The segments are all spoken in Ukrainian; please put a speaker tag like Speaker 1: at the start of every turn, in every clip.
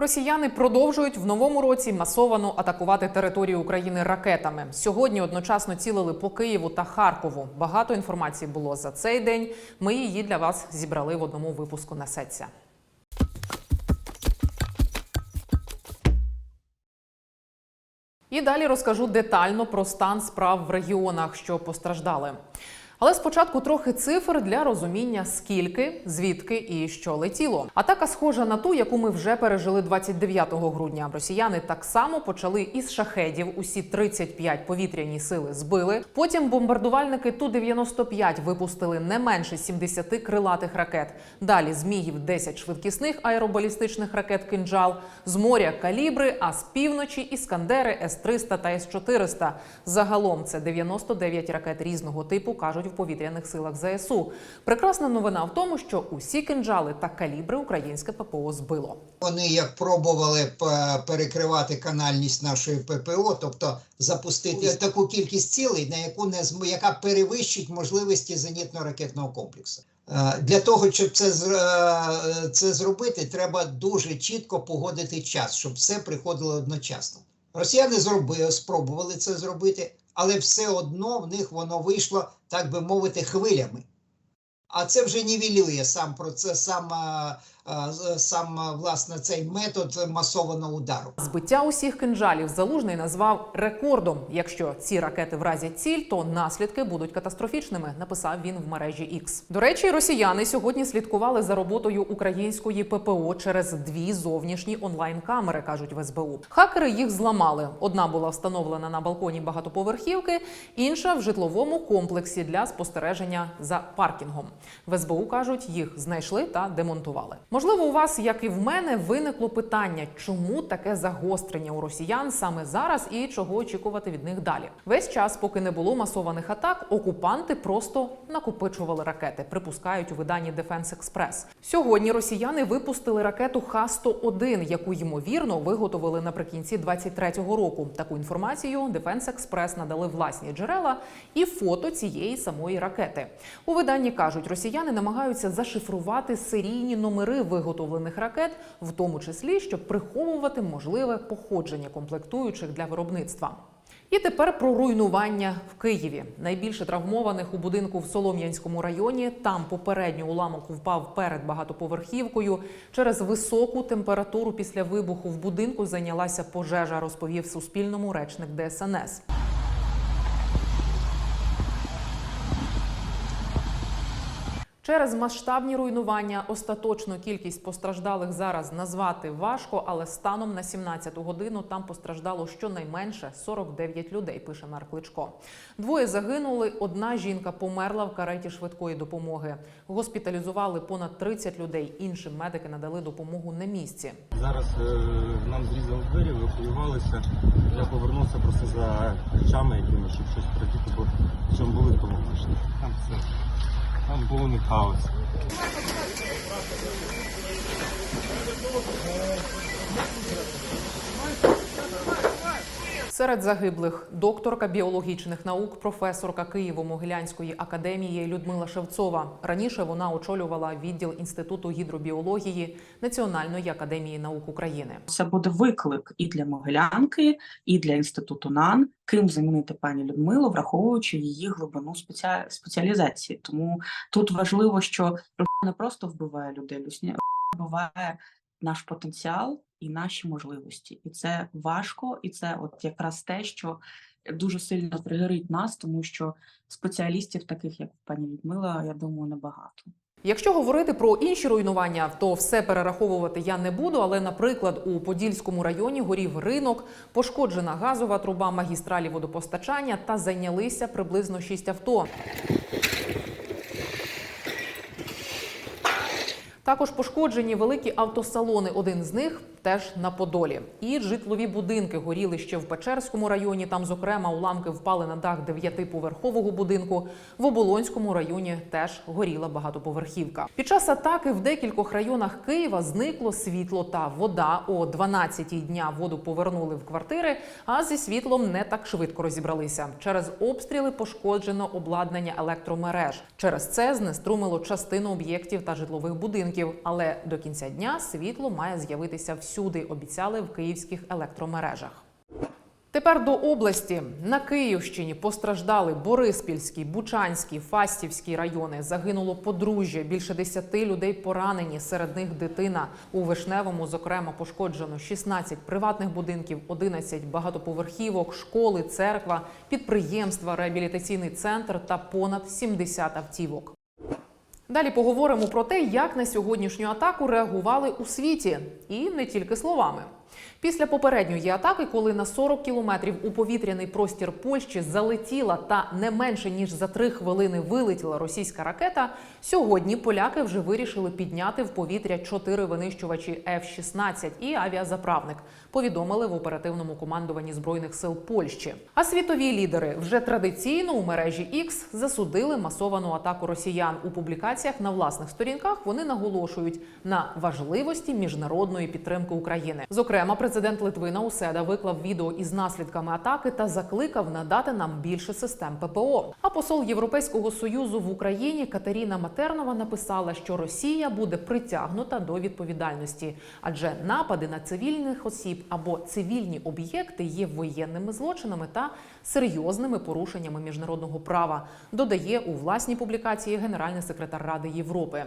Speaker 1: Росіяни продовжують в новому році масовано атакувати територію України ракетами. Сьогодні одночасно цілили по Києву та Харкову. Багато інформації було за цей день. Ми її для вас зібрали в одному випуску. Несеться. І далі розкажу детально про стан справ в регіонах, що постраждали. Але спочатку трохи цифр для розуміння, скільки, звідки і що летіло. Атака схожа на ту, яку ми вже пережили 29 грудня. Росіяни так само почали із шахедів. Усі 35 повітряні сили збили. Потім бомбардувальники ту 95 випустили не менше 70 крилатих ракет. Далі змігів 10 швидкісних аеробалістичних ракет кинджал, з моря калібри, а з півночі іскандери С-300 та С-400. Загалом це 99 ракет різного типу, кажуть в повітряних силах ЗСУ. Прекрасна новина в тому, що усі кинджали та калібри українське ППО збило.
Speaker 2: Вони як пробували перекривати канальність нашої ППО, тобто запустити таку кількість цілей, на яку не зм- яка перевищить можливості зенітно-ракетного комплексу. Е, Для того, щоб це, е, це зробити, треба дуже чітко погодити час, щоб все приходило одночасно. Росіяни зробили, спробували це зробити, але все одно в них воно вийшло, так би мовити, хвилями. А це вже нівелює сам процес, сам, з- сам власне цей метод масованого удару.
Speaker 1: Збиття усіх кинджалів залужний назвав рекордом. Якщо ці ракети вразять ціль, то наслідки будуть катастрофічними. Написав він в мережі X. До речі, росіяни сьогодні слідкували за роботою української ППО через дві зовнішні онлайн-камери, кажуть в СБУ. Хакери їх зламали. Одна була встановлена на балконі багатоповерхівки, інша в житловому комплексі для спостереження за паркінгом. В СБУ кажуть, їх знайшли та демонтували. Можливо, у вас, як і в мене, виникло питання, чому таке загострення у росіян саме зараз і чого очікувати від них далі. Весь час, поки не було масованих атак, окупанти просто накопичували ракети, припускають у виданні Defense Express. Сьогодні росіяни випустили ракету Х-101, яку ймовірно виготовили наприкінці 23-го року. Таку інформацію Defense Express надали власні джерела і фото цієї самої ракети. У виданні кажуть, росіяни намагаються зашифрувати серійні номери виготовлених ракет, в тому числі щоб приховувати можливе походження комплектуючих для виробництва. І тепер про руйнування в Києві. Найбільше травмованих у будинку в Солом'янському районі. Там попередньо уламок впав перед багатоповерхівкою. Через високу температуру після вибуху в будинку зайнялася пожежа, розповів Суспільному речник ДСНС. Через масштабні руйнування остаточну кількість постраждалих зараз назвати важко, але станом на 17-ту годину там постраждало щонайменше 49 людей. Пише мер Кличко. Двоє загинули. Одна жінка померла в кареті швидкої допомоги. Госпіталізували понад 30 людей. Іншим медики надали допомогу на місці.
Speaker 3: Зараз е, нам зрізали двері, евакуювалися. Я повернувся просто за речами, якими щоб щось придіти, бо в чому були, тому вийшли. Там все. I'm pulling the clouds.
Speaker 1: Thank Серед загиблих докторка біологічних наук, професорка Києво-Могилянської академії Людмила Шевцова. Раніше вона очолювала відділ інституту гідробіології Національної академії наук України.
Speaker 4: Це буде виклик і для Могилянки, і для інституту НАН, ким замінити пані Людмилу, враховуючи її глибину спеціа... спеціалізації. Тому тут важливо, що не просто вбиває людей, вбиває наш потенціал і наші можливості. І це важко, і це от якраз те, що дуже сильно тригерить нас, тому що спеціалістів, таких як пані Людмила, я думаю, небагато.
Speaker 1: Якщо говорити про інші руйнування, то все перераховувати я не буду. Але, наприклад, у Подільському районі горів ринок, пошкоджена газова труба магістралі водопостачання та зайнялися приблизно 6 авто. Також пошкоджені великі автосалони. Один з них теж на Подолі. І житлові будинки горіли ще в Печерському районі. Там, зокрема, уламки впали на дах дев'ятиповерхового будинку. В Оболонському районі теж горіла багатоповерхівка. Під час атаки в декількох районах Києва зникло світло та вода. О 12-й дня воду повернули в квартири, а зі світлом не так швидко розібралися. Через обстріли пошкоджено обладнання електромереж. Через це знеструмило частину об'єктів та житлових будинків. Але до кінця дня світло має з'явитися всюди, обіцяли в київських електромережах. Тепер до області на Київщині постраждали Бориспільський, Бучанський, Фастівський райони. Загинуло подружжя. Більше 10 людей поранені. Серед них дитина у Вишневому. Зокрема, пошкоджено 16 приватних будинків, 11 багатоповерхівок, школи, церква, підприємства, реабілітаційний центр та понад 70 автівок. Далі поговоримо про те, як на сьогоднішню атаку реагували у світі, і не тільки словами. Після попередньої атаки, коли на 40 кілометрів у повітряний простір Польщі залетіла та не менше ніж за три хвилини вилетіла російська ракета, сьогодні поляки вже вирішили підняти в повітря чотири винищувачі F-16 і авіазаправник. Повідомили в оперативному командуванні збройних сил Польщі. А світові лідери вже традиційно у мережі X засудили масовану атаку росіян. У публікаціях на власних сторінках вони наголошують на важливості міжнародної підтримки України. Зокрема, президент Литви Науседа виклав відео із наслідками атаки та закликав надати нам більше систем ППО. А посол Європейського союзу в Україні Катеріна Матернова написала, що Росія буде притягнута до відповідальності, адже напади на цивільних осіб або цивільні об'єкти є воєнними злочинами та серйозними порушеннями міжнародного права. Додає у власній публікації генеральний секретар Ради Європи.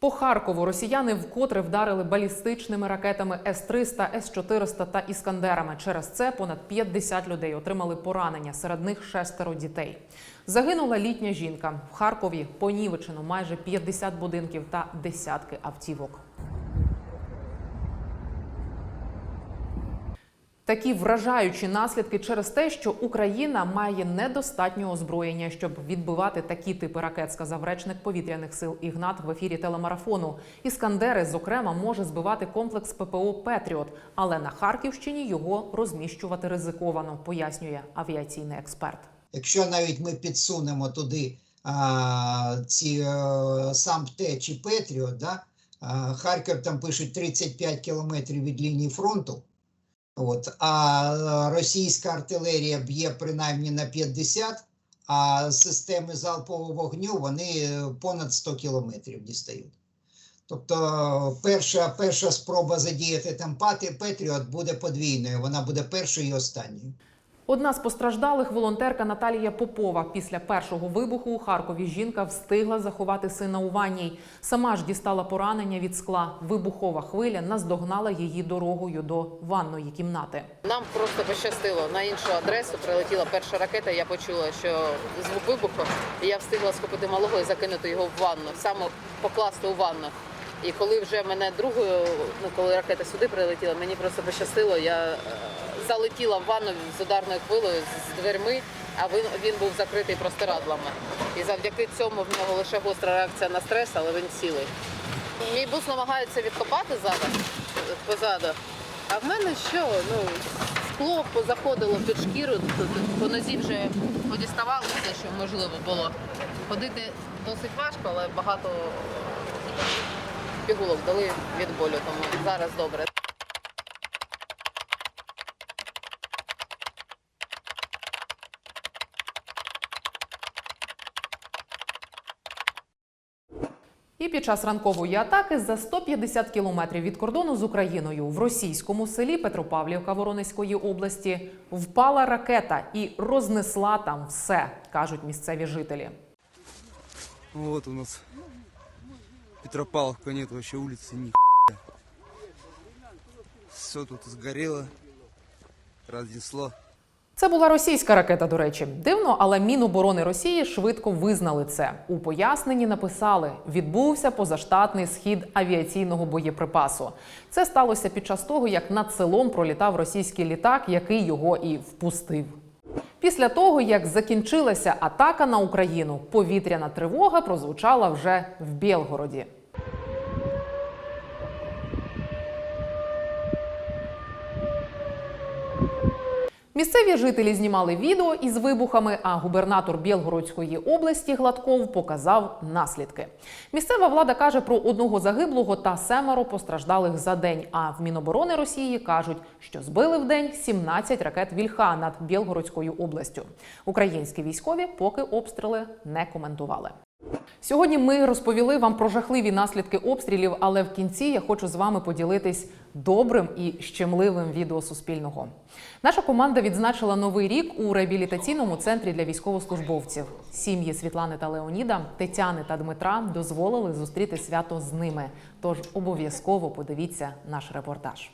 Speaker 1: По Харкову росіяни вкотре вдарили балістичними ракетами С-300, С-400 та іскандерами. Через це понад 50 людей отримали поранення. Серед них шестеро дітей. Загинула літня жінка. В Харкові понівечено майже 50 будинків та десятки автівок. Такі вражаючі наслідки через те, що Україна має недостатньо озброєння, щоб відбивати такі типи ракет, сказав речник повітряних сил Ігнат в ефірі телемарафону. Іскандери, зокрема, може збивати комплекс ППО Петріот, але на Харківщині його розміщувати ризиковано, пояснює авіаційний експерт.
Speaker 2: Якщо навіть ми підсунемо туди а, ці а, сам ТЕ чи Петріот, да, а, Харків там пишуть 35 кілометрів від лінії фронту. От, а російська артилерія б'є принаймні на 50, а системи залпового вогню вони понад 100 кілометрів дістають. Тобто перша, перша спроба задіяти там пати Петріот буде подвійною, вона буде першою і останньою.
Speaker 1: Одна з постраждалих волонтерка Наталія Попова. Після першого вибуху у Харкові жінка встигла заховати сина у ванній. Сама ж дістала поранення від скла. Вибухова хвиля наздогнала її дорогою до ванної кімнати.
Speaker 5: Нам просто пощастило. На іншу адресу прилетіла перша ракета. Я почула, що звук вибуху, і я встигла схопити малого і закинути його в ванну, саме покласти у ванну. І коли вже мене другою, ну коли ракета сюди прилетіла, мені просто пощастило. Я е, залетіла в ванну з ударною хвилею з дверми, а він, він був закритий простирадлами. І завдяки цьому в нього лише гостра реакція на стрес, але він цілий. Мій бус намагається відкопати зараз позаду. А в мене що? Ну, скло позаходило під шкіру, по нозі вже подіставали все, що можливо було. Ходити досить важко, але багато пігулок дали від болю, тому зараз добре.
Speaker 1: І під час ранкової атаки за 150 кілометрів від кордону з Україною в російському селі Петропавлівка Воронезької області впала ракета і рознесла там все, кажуть місцеві жителі.
Speaker 6: Вот у нас Петропавловка, нет вообще улицы ни Все тут сгорело, разнесло.
Speaker 1: Це була російська ракета, до речі. Дивно, але Міноборони Росії швидко визнали це. У поясненні написали: відбувся позаштатний схід авіаційного боєприпасу. Це сталося під час того, як над селом пролітав російський літак, який його і впустив. Після того, як закінчилася атака на Україну, повітряна тривога прозвучала вже в Білгороді. Місцеві жителі знімали відео із вибухами, а губернатор Білгородської області Гладков показав наслідки. Місцева влада каже про одного загиблого та семеро постраждалих за день. А в Міноборони Росії кажуть, що збили в день 17 ракет Вільха над Білгородською областю. Українські військові поки обстріли не коментували. Сьогодні ми розповіли вам про жахливі наслідки обстрілів, але в кінці я хочу з вами поділитись добрим і щемливим відео Суспільного. Наша команда відзначила новий рік у реабілітаційному центрі для військовослужбовців. Сім'ї Світлани та Леоніда, Тетяни та Дмитра дозволили зустріти свято з ними. Тож обов'язково подивіться наш репортаж.